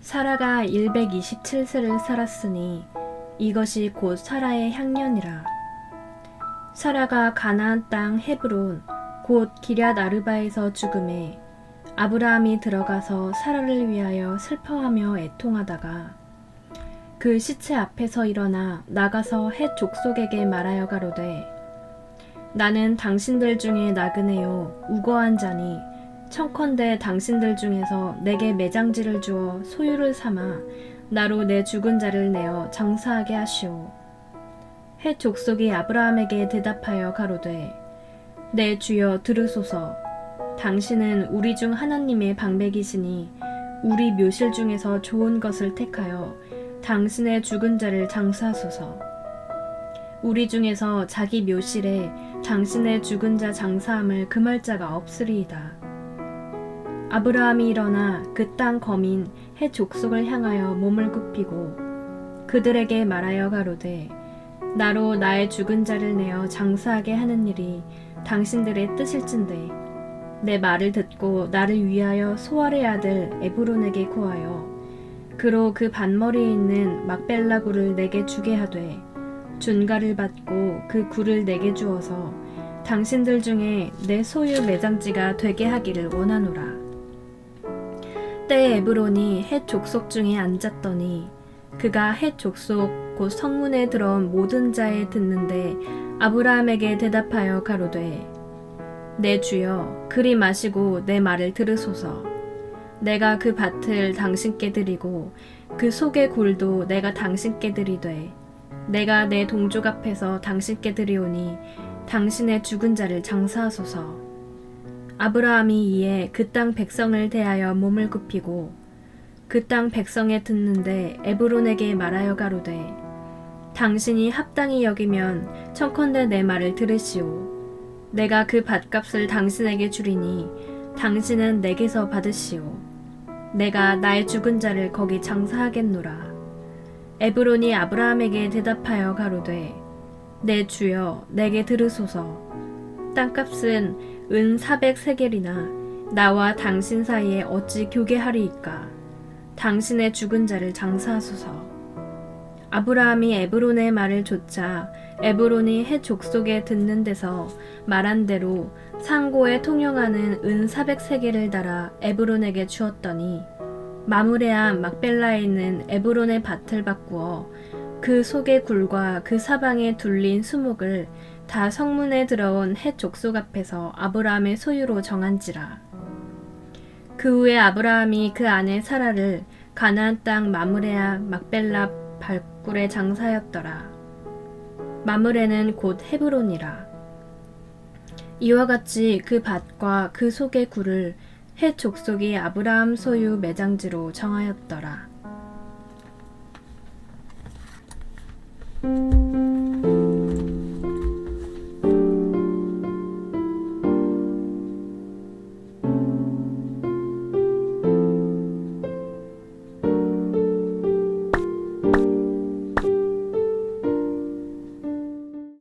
사라가 127세를 살았으니 이것이 곧 사라의 향년이라. 사라가 가나안 땅 헤브론 곧 기럇 아르바에서 죽음에 아브라함이 들어가서 사라를 위하여 슬퍼하며 애통하다가 그 시체 앞에서 일어나 나가서 헷 족속에게 말하여 가로되 나는 당신들 중에 나그네요 우거한 자니 청컨대 당신들 중에서 내게 매장지를 주어 소유를 삼아 나로 내 죽은 자를 내어 장사하게 하시오. 헷 족속이 아브라함에게 대답하여 가로되 내 주여 들으소서 당신은 우리 중 하나님의 방백이시니 우리 묘실 중에서 좋은 것을 택하여 당신의 죽은 자를 장사하소서. 우리 중에서 자기 묘실에 당신의 죽은 자 장사함을 금할 자가 없으리이다. 아브라함이 일어나 그 땅 거민 해 족속을 향하여 몸을 굽히고 그들에게 말하여 가로되 나로 나의 죽은 자를 내어 장사하게 하는 일이 당신들의 뜻일진데 내 말을 듣고 나를 위하여 소알의 아들 에브론에게 구하여 그로 그 반머리에 있는 막벨라 굴을 내게 주게 하되 준가를 받고 그 굴을 내게 주어서 당신들 중에 내 소유 매장지가 되게 하기를 원하노라. 때에 에브론이 헷 족속 중에 앉았더니 그가 헷 족속 곧 성문에 들어온 모든 자에 듣는데 아브라함에게 대답하여 가로되 내 주여 그리 마시고 내 말을 들으소서 내가 그 밭을 당신께 드리고 그 속의 굴도 내가 당신께 드리되 내가 내 동족 앞에서 당신께 드리오니 당신의 죽은 자를 장사하소서. 아브라함이 이에 그 땅 백성을 대하여 몸을 굽히고 그 땅 백성에 듣는데 에브론에게 말하여 가로되 당신이 합당히 여기면 청컨대 내 말을 들으시오. 내가 그 밭값을 당신에게 주리니 당신은 내게서 받으시오 내가 나의 죽은 자를 거기 장사하겠노라. 에브론이 아브라함에게 대답하여 가로되 내 주여 내게 들으소서. 땅값은 은 400세겔이나 나와 당신 사이에 어찌 교계하리이까? 당신의 죽은 자를 장사하소서 아브라함이 에브론의 말을 좇자 에브론이 해 족 속에 듣는 데서 말한 대로 상고에 통용하는 은 400세겔을 달아 에브론에게 주었더니 마무레한 막벨라에 있는 에브론의 밭을 바꾸어 그 속의 굴과 그 사방에 둘린 수목을 다 성문에 들어온 헷 족속 앞에서 아브라함의 소유로 정한지라. 그 후에 아브라함이 그 아내 사라를 가나안 땅 마므레아 막벨라 발굴에 장사였더라. 마므레는 곧 헤브론이라. 이와 같이 그 밭과 그 속의 굴을 헷 족속이 아브라함 소유 매장지로 정하였더라.